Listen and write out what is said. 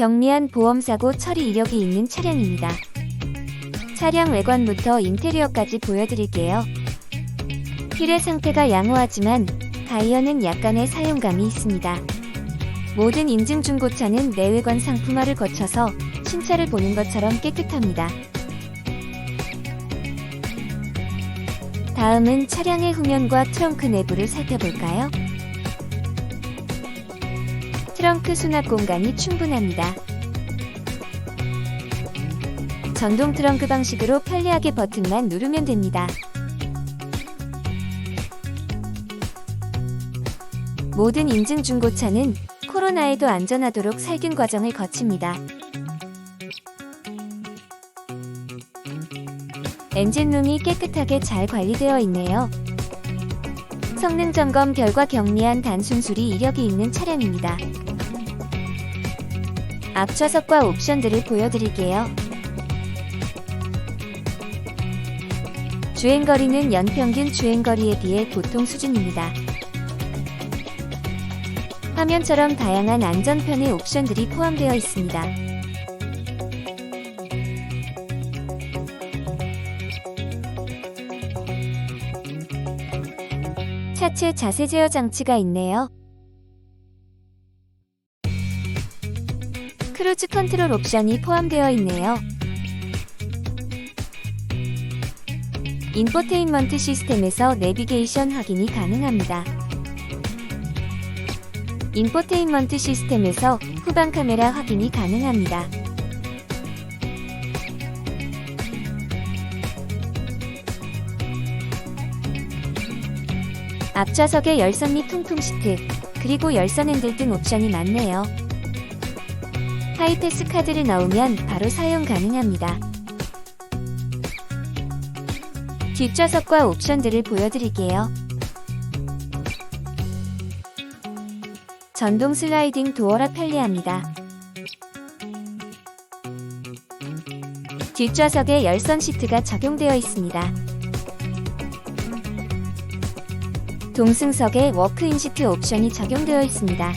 경미한 보험사고 처리 이력이 있는 차량입니다. 차량 외관부터 인테리어까지 보여드릴게요. 휠의 상태가 양호하지만 타이어는 약간의 사용감이 있습니다. 모든 인증 중고차는 내외관 상품화를 거쳐서 신차를 보는 것처럼 깨끗합니다. 다음은 차량의 후면과 트렁크 내부를 살펴볼까요? 트렁크 수납 공간이 충분합니다. 전동 트렁크 방식으로 편리하게 버튼만 누르면 됩니다. 모든 인증 중고차는 코로나에도 안전하도록 살균 과정을 거칩니다. 엔진룸이 깨끗하게 잘 관리되어 있네요. 성능 점검 결과 경미한 단순 수리 이력이 있는 차량입니다. 앞 좌석과 옵션들을 보여드릴게요. 주행거리는 연평균 주행거리에 비해 보통 수준입니다. 화면처럼 다양한 안전편의 옵션들이 포함되어 있습니다. 차체 자세 제어 장치가 있네요. 크루즈 컨트롤 옵션이 포함되어 있네요. 인포테인먼트 시스템에서 내비게이션 확인이 가능합니다. 인포테인먼트 시스템에서 후방 카메라 확인이 가능합니다. 앞좌석에 열선 및 통풍 시트, 그리고 열선 핸들 등 옵션이 많네요. 하이패스 카드를 넣으면 바로 사용 가능합니다. 뒷좌석과 옵션들을 보여드릴게요. 전동 슬라이딩 도어라 편리합니다. 뒷좌석에 열선 시트가 적용되어 있습니다. 동승석에 워크인 시트 옵션이 적용되어 있습니다.